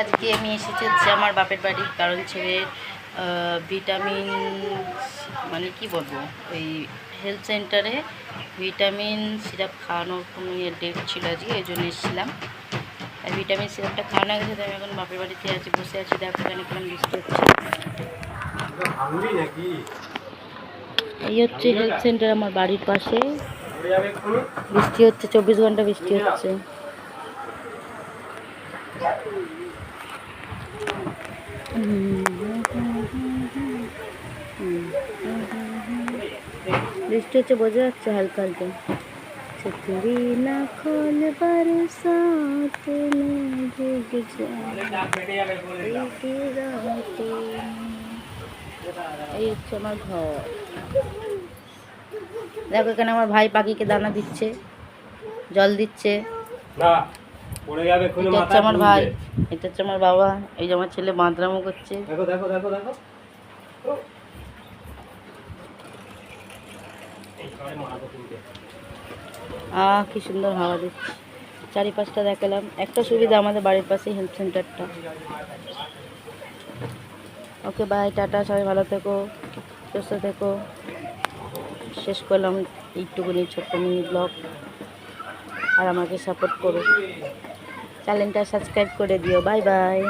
আজকে আমি এসেছি হচ্ছে আমার বাপের বাড়ি, কারণ ছেলে ভিটামিন মানে কি বলব, ওই হেলথ সেন্টারে ভিটামিন সিরাপ খাওয়ানোর কোনো ডেট ছিল আজকে, এই জন্য এসেছিলাম। আর ভিটামিন সিরাপটা খাওয়ানো গেছে আমি এখন বাপের বাড়িতে আছি, বসে আছি, দেখো এখানে কেমন বৃষ্টি হচ্ছে। এই হচ্ছে হেলথ সেন্টার আমার বাড়ির পাশে। বৃষ্টি হচ্ছে, চব্বিশ ঘণ্টা বৃষ্টি হচ্ছে। বৃষ্টি হচ্ছে বোঝা যাচ্ছে হালকা হালকা छतरी ना खोल बरसात में भीग বেটে যাবে বলে जाएगी रातें এই হচ্ছে আমার ঘর দেখো এখানে আমার ভাই পাখিকে দানা দিচ্ছে জল দিচ্ছে না পড়ে যাবে এটা আমার ভাই এটা হচ্ছে আমার বাবা এই যে আমার ছেলে বাঁদরামো করছে। দেখো আহ কি সুন্দর হাওয়া দিচ্ছে। চারিপাশটা দেখালাম। একটা সুবিধা আমাদের বাড়ির পাশেই হেলথ সেন্টারটা ওকে বাই টাটা সবাই ভালো থেকো সুস্থ থেকো। শেষ করলাম এইটুকুনি ছোট্ট মিনি ব্লগ আর আমাকে সাপোর্ট করো। চ্যানেলটা সাবস্ক্রাইব করে দিও। Bye bye